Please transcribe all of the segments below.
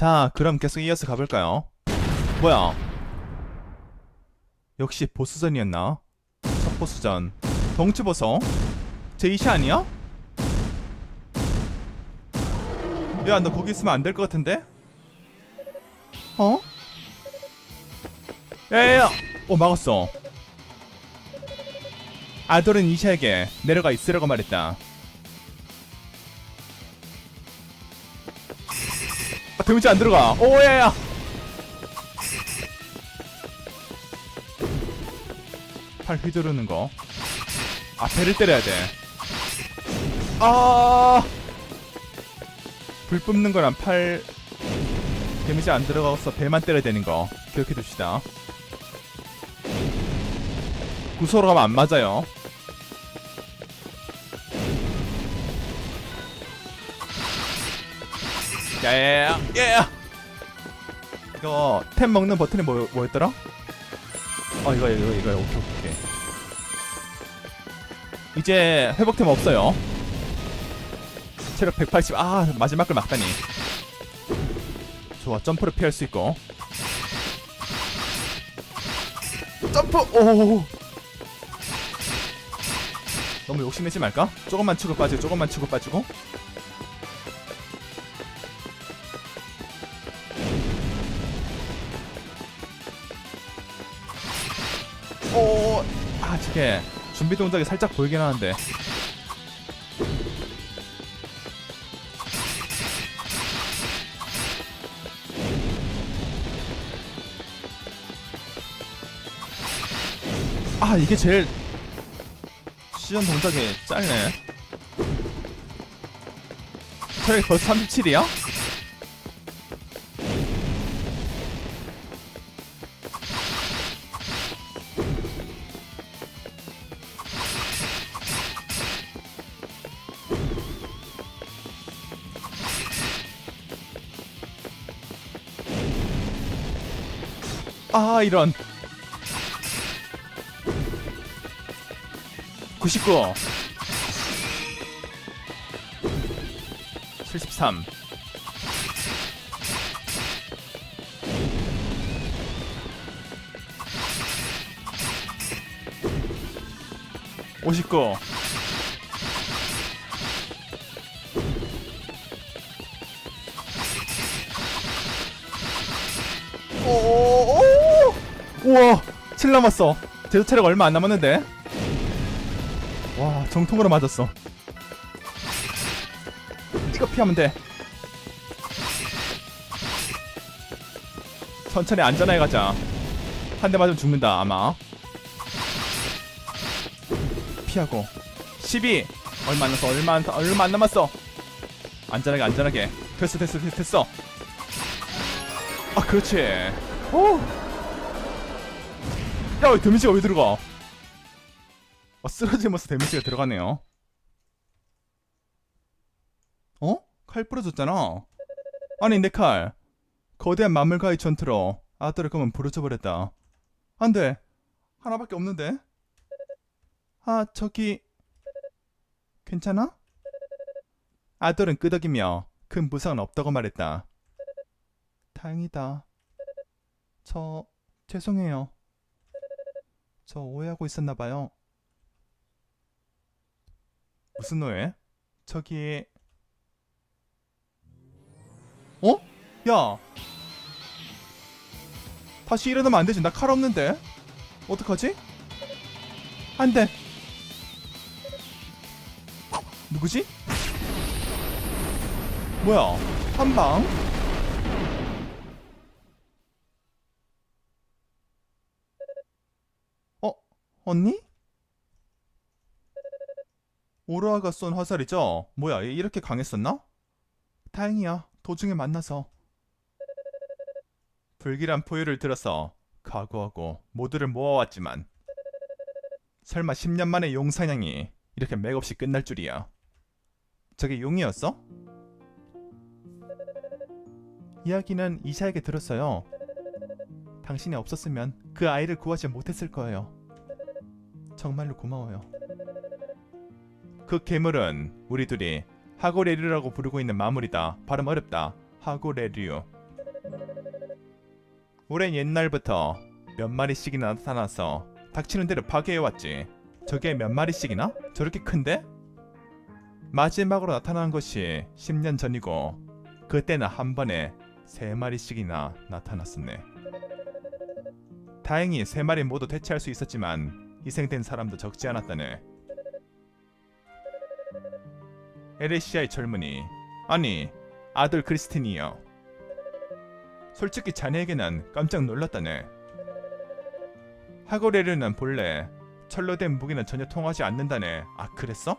자, 그럼 계속 이어서 가볼까요? 뭐야? 역시 보스전이었나? 첫 보스전. 덩치 보소? 제이시 아니야? 야, 너 거기 있으면 안 될 것 같은데? 어? 야야야! 어, 막았어. 아돌은 이샤에게 내려가 있으라고 말했다. 데미지 안 들어가. 오야야. 팔 휘두르는 거. 아 배를 때려야 돼. 아. 불 뿜는 거랑 팔 데미지 안 들어가서 배만 때려야 되는 거 기억해 둡시다. 구소로 가면 안 맞아요. 야야야 야야 이거 템 먹는 버튼이 뭐, 뭐였더라? 어 이거 이거 이거 오케이 오케이 이제 회복템 없어요. 체력 180 아 마지막 걸 막다니. 좋아 점프를 피할 수 있고. 점프! 오! 너무 욕심내지 말까? 조금만 치고 빠지고 조금만 치고 빠지고 아 저게 준비 동작이 살짝 보이긴 하는데. 아 이게 제일 시전 동작이 짧네. 저기 벌써 37이야? 아 이런. 99 73 59 오오오 우와 7 남았어. 제도 체력 얼마 안 남았는데. 와 정통으로 맞았어. 이거 피하면 돼. 천천히 안전하게 가자. 한 대 맞으면 죽는다 아마. 피하고. 12 얼마 안 남았어 얼마 안, 얼마 안 남았어. 안전하게 안전하게. 됐어 됐어 됐어. 아 그렇지. 오. 야, 왜 데미지가 왜 들어가? 아, 쓰러지면서 데미지가 들어가네요. 어? 칼 부러졌잖아. 아니, 내 칼. 거대한 마물과의 전투로 아들을 그만 부러져버렸다. 안 돼. 하나밖에 없는데? 아, 저기... 괜찮아? 아들은 끄덕이며 큰 부상은 없다고 말했다. 다행이다. 저... 죄송해요. 저 오해하고 있었나 봐요. 무슨 오해? 저기 어? 야. 다시 일어나면 안 되지. 나 칼 없는데. 어떡하지? 안 돼. 누구지? 뭐야? 한 방? 어? 언니? 오로아가 쏜 화살이죠? 뭐야, 얘 이렇게 강했었나? 다행이야. 도중에 만나서. 불길한 포유를 들어서 각오하고 모두를 모아왔지만 설마 10년 만에 용 사냥이 이렇게 맥없이 끝날 줄이야. 저게 용이었어? 이야기는 이샤에게 들었어요. 당신이 없었으면 그 아이를 구하지 못했을 거예요. 정말로 고마워요. 그 괴물은 우리 둘이 하고레류라고 부르고 있는 마물이다. 발음 어렵다. 하고레류. 오랜 옛날부터 몇 마리씩이나 나타나서 닥치는 대로 파괴해왔지. 저게 몇 마리씩이나? 저렇게 큰데? 마지막으로 나타난 것이 10년 전이고 그때는 한 번에 세 마리씩이나 나타났었네. 다행히 세 마리 모두 대체할 수 있었지만 희생된 사람도 적지 않았다네. 에레시아의 젊은이 아니 아들 크리스틴이요. 솔직히 자네에게는 깜짝 놀랐다네. 하고레르는 본래 철로 된 무기는 전혀 통하지 않는다네. 아 그랬어?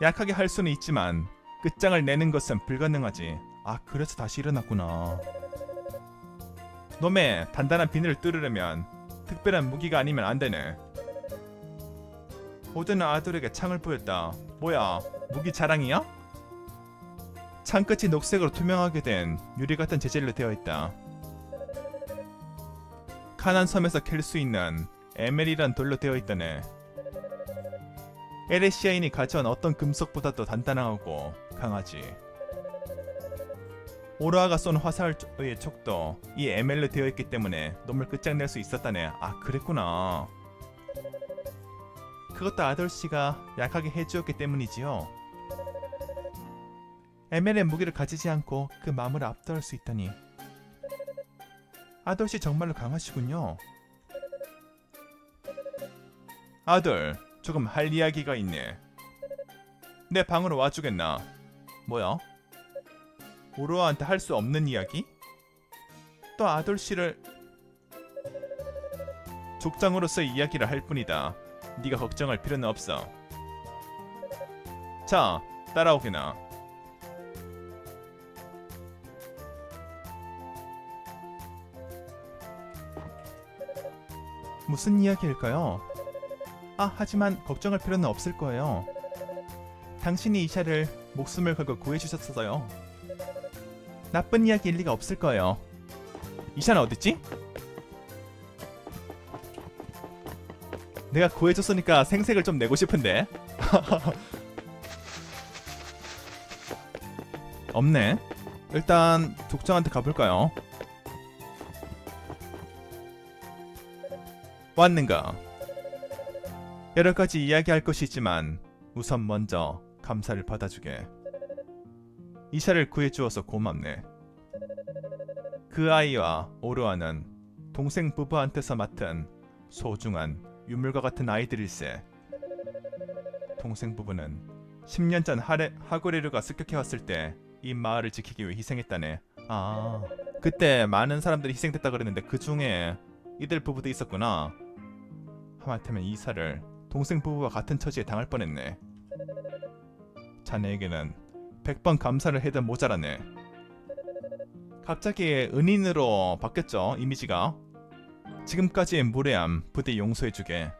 약하게 할 수는 있지만 끝장을 내는 것은 불가능하지. 아 그래서 다시 일어났구나. 놈의 단단한 비늘을 뚫으려면 특별한 무기가 아니면 안 되네. 오드는 아들에게 창을 보였다. 뭐야, 무기 자랑이야? 창 끝이 녹색으로 투명하게 된 유리 같은 재질로 되어 있다. 카난 섬에서 캘 수 있는 에메리란 돌로 되어 있다네. 에레시아인이 가져온 어떤 금속보다도 단단하고 강하지. 오로아가 쏜 화살의 촉도 이 에멜로 되어 있기 때문에 놈을 끝장낼 수 있었다네. 아 그랬구나. 그것도 아돌씨가 약하게 해주었기 때문이지요. 에멜의 무기를 가지지 않고 그 마음을 압도할 수 있다니. 아돌씨 정말로 강하시군요. 아들, 조금 할 이야기가 있네. 내 방으로 와주겠나? 뭐야? 오로아한테 할 수 없는 이야기? 또 아돌씨를 족장으로서 이야기를 할 뿐이다. 네가 걱정할 필요는 없어. 자, 따라오게나. 무슨 이야기일까요? 아, 하지만 걱정할 필요는 없을 거예요. 당신이 이샤를 목숨을 걸고 구해주셨어요. 나쁜 이야기일 리가 없을 거예요. 이샤는 어딨지? 내가 구해줬으니까 생색을 좀 내고 싶은데. 없네. 일단 족장한테 가볼까요? 왔는가? 여러 가지 이야기할 것이 있지만 우선 먼저 감사를 받아주게. 이샤를 구해주어서 고맙네. 그 아이와 오로아는 동생 부부한테서 맡은 소중한 유물과 같은 아이들일세. 동생 부부는 10년 전 하레, 하고레르가 습격해왔을 때 이 마을을 지키기 위해 희생했다네. 아, 그때 많은 사람들이 희생됐다 그랬는데 그 중에 이들 부부도 있었구나. 하마터면 이사를 동생 부부와 같은 처지에 당할 뻔했네. 자네에게는 100번 감사를 해도 모자라네. 갑자기 은인으로 바뀌었죠, 이미지가. 지금까지의 무례함 부디 용서해주게.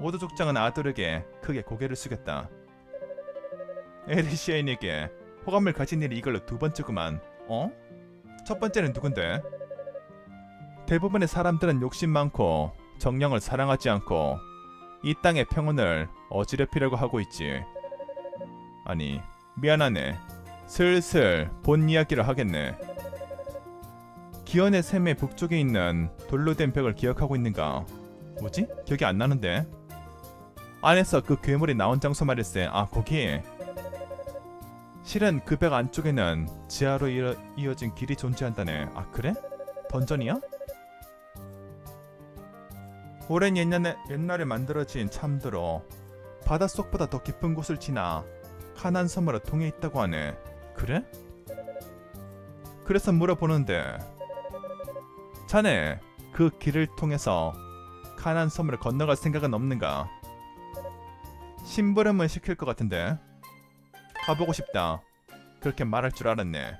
오드 족장은 아들에게 크게 고개를 숙였다. 에리시아인에게 호감을 가진 일이 이걸로 두 번째구만. 어? 첫 번째는 누군데? 대부분의 사람들은 욕심 많고 정령을 사랑하지 않고 이 땅의 평온을 어지럽히려고 하고 있지. 아니, 미안하네. 슬슬 본 이야기를 하겠네. 기원의 샘의 북쪽에 있는 돌로 된 벽을 기억하고 있는가? 뭐지? 기억이 안 나는데. 안에서 그 괴물이 나온 장소 말일세. 아, 거기. 실은 그 벽 안쪽에는 지하로 이어, 이어진 길이 존재한다네. 아, 그래? 던전이야? 오랜 옛날에, 옛날에 만들어진 참들어 바닷속보다 더 깊은 곳을 지나 카난 섬으로 통해 있다고 하네. 그래? 그래서 물어보는데 자네 그 길을 통해서 카난 섬으로 건너갈 생각은 없는가? 심부름을 시킬 것 같은데 가보고 싶다. 그렇게 말할 줄 알았네.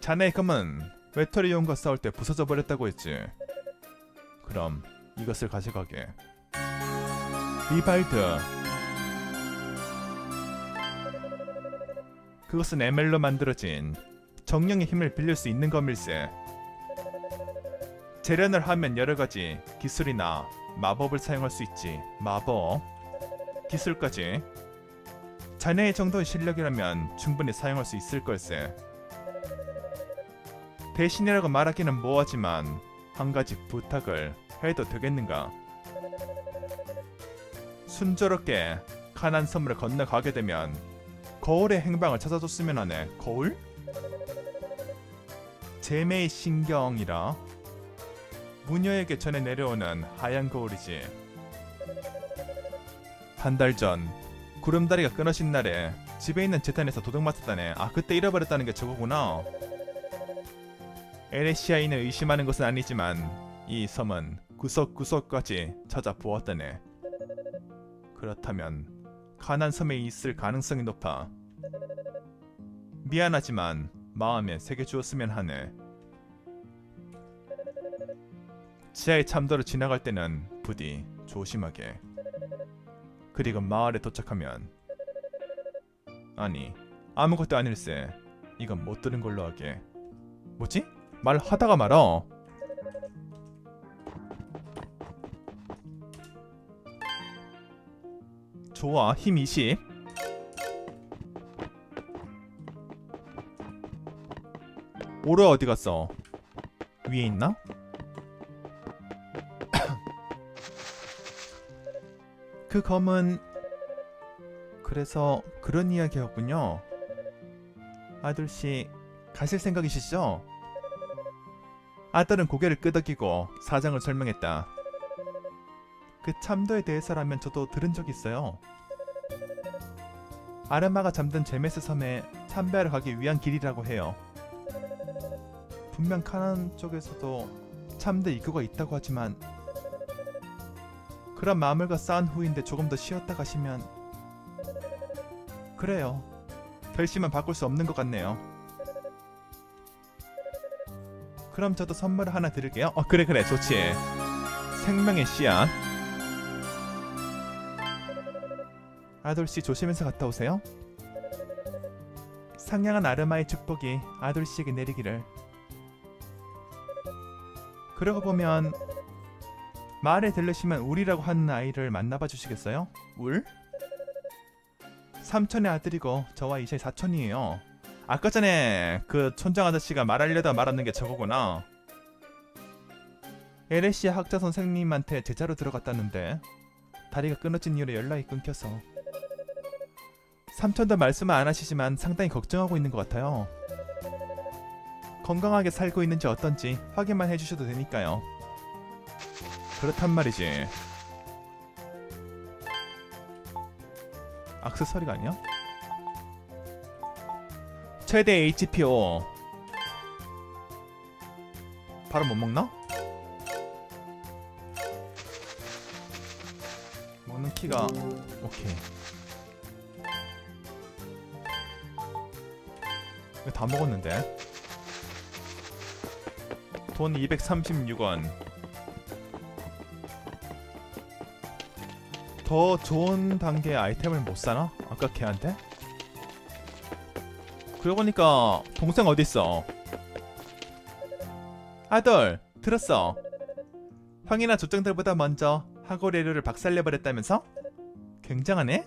자네의 검은 외터리온과 싸울 때 부서져 버렸다고 했지. 그럼 이것을 가져가게. 리발드. 그것은 에멜로 만들어진 정령의 힘을 빌릴 수 있는 검일세. 재련을 하면 여러 가지 기술이나 마법을 사용할 수 있지. 마법, 기술까지. 자네의 정도의 실력이라면 충분히 사용할 수 있을 걸세. 대신이라고 말하기는 뭐하지만 한 가지 부탁을 해도 되겠는가? 순조롭게 가난 섬을 건너가게 되면 거울의 행방을 찾아줬으면 하네. 거울? 제매의 신경이라 무녀에게 전해 내려오는 하얀 거울이지. 한 달 전 구름다리가 끊어진 날에 집에 있는 재단에서 도둑 맞았다네. 아 그때 잃어버렸다는 게 저거구나. 에레시아인을 의심하는 것은 아니지만 이 섬은 구석구석까지 찾아보았다네. 그렇다면 가난 섬에 있을 가능성이 높아. 미안하지만 마음에 새겨주었으면 하네. 지하의 참도로 지나갈 때는 부디 조심하게. 그리고 마을에 도착하면 아니 아무것도 아닐세. 이건 못 들은 걸로 하게. 뭐지? 말 하다가 말어. 좋아 힘 20. 오르 어디 갔어? 위에 있나? 그 검은 그래서 그런 이야기였군요. 아들씨 가실 생각이시죠? 아들은 고개를 끄덕이고 사정을 설명했다. 그 참도에 대해서라면 저도 들은 적 있어요. 아르마가 잠든 제메스 섬에 참배하러 가기 위한 길이라고 해요. 분명 카난 쪽에서도 참대 입구가 있다고 하지만 그런 마음을과 쌓은 후인데 조금 더 쉬었다 가시면 그래요. 결심은 바꿀 수 없는 것 같네요. 그럼 저도 선물을 하나 드릴게요. 어 그래 그래 좋지. 생명의 씨앗. 아돌씨 조심해서 갔다 오세요. 상냥한 아르마의 축복이 아돌씨에게 내리기를. 그러고 보면 마을에 들르시면 울이라고 하는 아이를 만나봐 주시겠어요? 울? 삼촌의 아들이고 저와 이제 사촌이에요. 아까 전에 그 촌장 아저씨가 말하려다 말았는 게 저거구나. 에레시아 학자 선생님한테 제자로 들어갔다는데 다리가 끊어진 이후로 연락이 끊겨서 삼촌도 말씀은 안 하시지만 상당히 걱정하고 있는 것 같아요. 건강하게 살고 있는지 어떤지 확인만 해주셔도 되니까요. 그렇단 말이지. 악세서리가 아니야? 최대 HPO 바로 못 먹나? 먹는 키가 오케이 다 먹었는데 돈 236원 더 좋은 단계의 아이템을 못 사나? 아까 걔한테? 그러고 보니까 동생 어딨어? 아들 들었어 형이나 조정들보다 먼저 하고레류를 박살내버렸다면서? 굉장하네?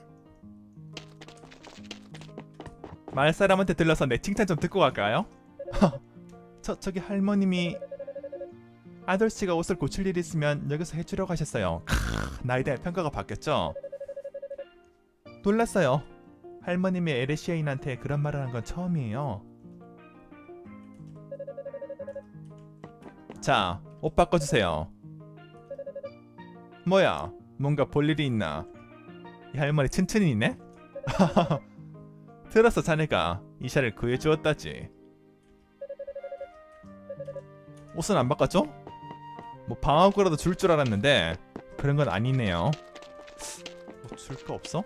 마을 사람한테 들러서 내 칭찬 좀 듣고 갈까요? 저 저기 할머님이 아들 씨가 옷을 고칠 일 있으면 여기서 해주려고 하셨어요. 크, 나에 대한 평가가 바뀌었죠. 놀랐어요. 할머님이 에레시아인한테 그런 말을 한 건 처음이에요. 자, 옷 바꿔주세요. 뭐야, 뭔가 볼 일이 있나? 이 할머니 튼튼히 있네? 들었어 자네가 이샤를 구해주었다지. 옷은 안 바꿨죠? 뭐 방어구라도 줄 줄 알았는데 그런 건 아니네요. 뭐 줄 거 없어?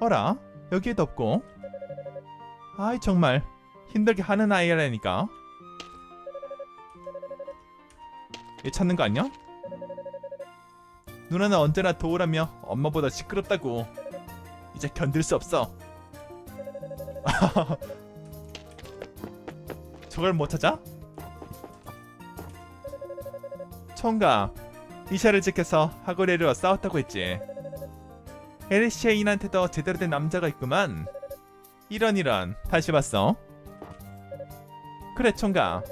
어라 여기에도 없고. 아이 정말 힘들게 하는 아이라니까. 얘 찾는 거 아니야? 누나는 언제나 도우라며 엄마보다 시끄럽다고. 이제 견딜 수 없어. 저걸 못 찾아? 총각, 이샤를 지켜서 하고레르와 싸웠다고 했지. LCA인한테도 제대로 된 남자가 있구만. 이런 이런 다시 봤어. 그래 총각.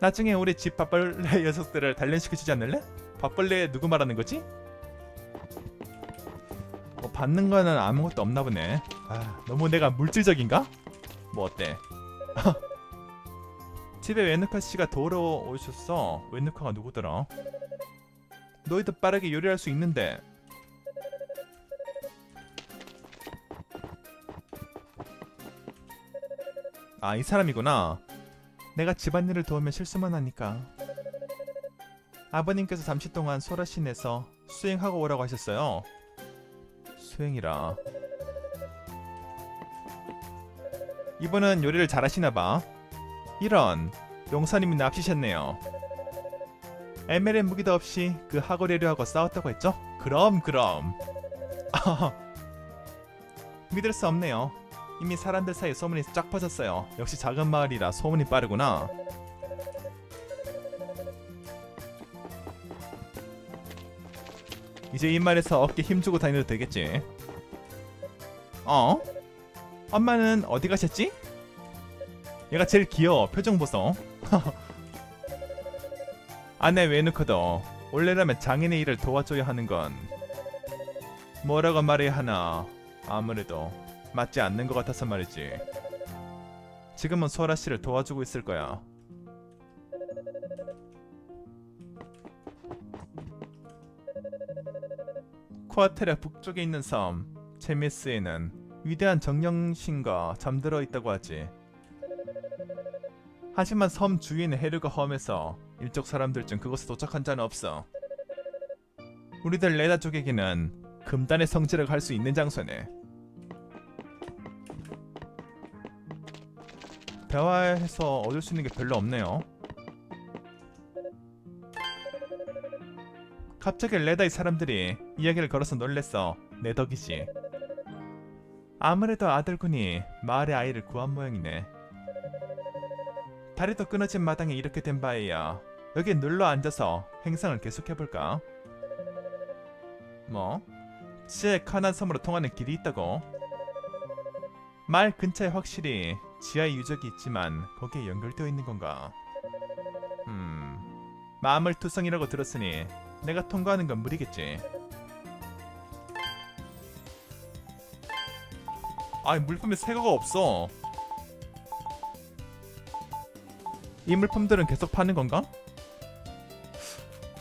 나중에 우리 집 밥벌레 녀석들을 단련시켜주지 않을래? 밥벌레 누구 말하는 거지? 뭐 받는 거는 아무것도 없나 보네. 아 너무 내가 물질적인가? 뭐 어때? 집에 웨누카 씨가 도우러 오셨어. 웨누카가 누구더라? 너희도 빠르게 요리할 수 있는데 아 이 사람이구나 내가 집안일을 도우면 실수만 하니까 아버님께서 잠시 동안 소라시내서 수행하고 오라고 하셨어요 수행이라 이분은 요리를 잘하시나봐 이런 용사님이 납치셨네요 에메렌 무기도 없이 그 하고레류하고 싸웠다고 했죠? 그럼 그럼 믿을 수 없네요 이미 사람들 사이에 소문이 쫙 퍼졌어요. 역시 작은 마을이라 소문이 빠르구나. 이제 이 말에서 어깨 힘주고 다녀도 되겠지. 어? 엄마는 어디 가셨지? 얘가 제일 귀여워. 표정 보소. 아내 웨누커도 원래라면 장인의 일을 도와줘야 하는 건 뭐라고 말해야 하나 아무래도 맞지 않는 것 같아서 말이지. 지금은 소라 씨를 도와주고 있을 거야. 코아테라 북쪽에 있는 섬 체미스에는 위대한 정령신과 잠들어 있다고 하지. 하지만 섬 주위에는 해류가 험해서 일족 사람들 중 그곳에 도착한 자는 없어. 우리들 레다 쪽에게는 금단의 성지를 갈수 있는 장소네. 대화해서 얻을 수 있는 게 별로 없네요. 갑자기 레다의 사람들이 이야기를 걸어서 놀랬어. 내 덕이지. 아무래도 아들군이 마을의 아이를 구한 모양이네. 다리도 끊어진 마당에 이렇게 된 바에야 여기 눌러 앉아서 행상을 계속해볼까? 뭐? 지하에 카난 섬으로 통하는 길이 있다고? 말 근처에 확실히 지하의 유적이 있지만 거기에 연결되어 있는 건가? 음, 마물 투성이라고 들었으니 내가 통과하는 건 무리겠지. 아, 물품에 새거가 없어. 이 물품들은 계속 파는 건가?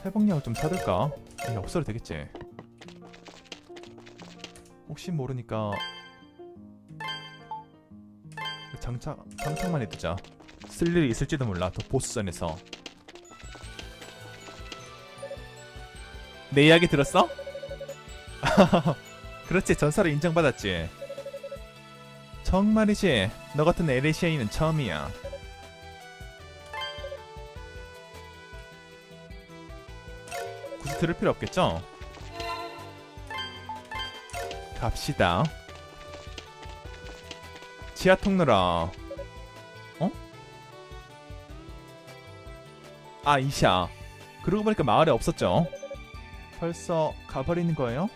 회복약을 좀 사둘까? 에이, 없어도 되겠지. 혹시 모르니까 장착 장착만 해두자. 쓸 일이 있을지도 몰라. 더 보스전에서. 내 이야기 들었어? 그렇지 전설을 인정받았지. 정말이지. 너 같은 에레시아인은 처음이야. 굳이 들을 필요 없겠죠? 갑시다. 지하 통로라. 어? 아 이샤. 그러고 보니까 마을에 없었죠. 벌써 가버리는 거예요?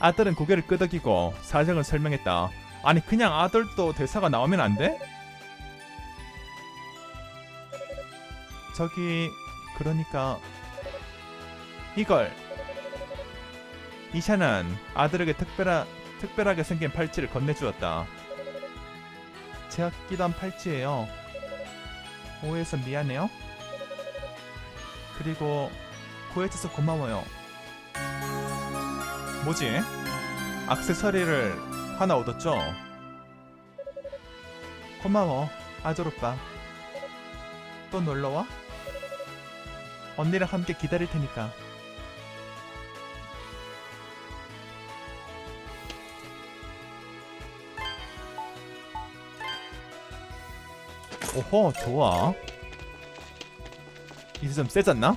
아들은 고개를 끄덕이고 사정을 설명했다. 아니 그냥 아들도 대사가 나오면 안 돼? 저기 그러니까 이걸 이샤는 아들에게 특별한 특별하게 생긴 팔찌를 건네주었다. 제가 끼던 팔찌예요. 오해해서 미안해요. 그리고 구해줘서 고마워요. 뭐지? 악세서리를 하나 얻었죠? 고마워, 아들 오빠. 또 놀러와? 언니랑 함께 기다릴 테니까. 오호, 좋아. 이제 좀 세졌나?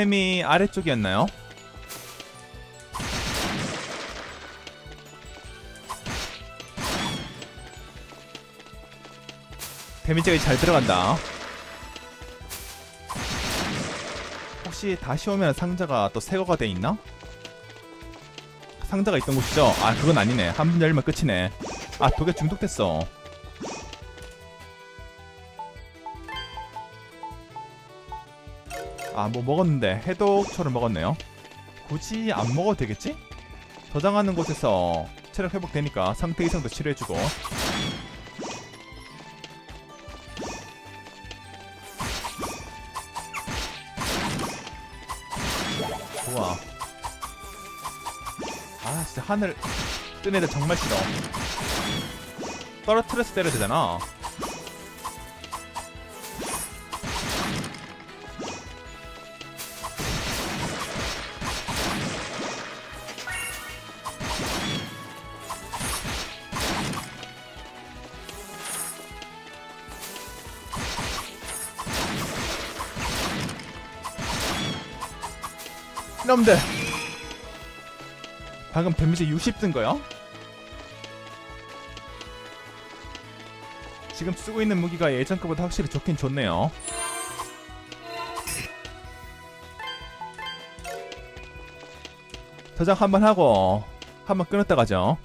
햄이 아래쪽이었나요? 데미지가 잘 들어간다. 혹시 다시 오면 상자가 또 새거가 돼 있나? 상자가 있던 곳이죠? 아 그건 아니네. 한 번 열면 끝이네. 아 독에 중독됐어. 아 뭐 먹었는데 해독초를 먹었네요. 굳이 안 먹어도 되겠지? 저장하는 곳에서 체력 회복되니까 상태 이상도 치료해주고 하늘 뜬 애들 정말 싫어. 떨어뜨려서 때려야 되잖아. 이놈들 방금 데미지 60뜬 거요? 지금 쓰고 있는 무기가 예전 거보다 확실히 좋긴 좋네요 저장 한번 하고 한번 끊었다 가죠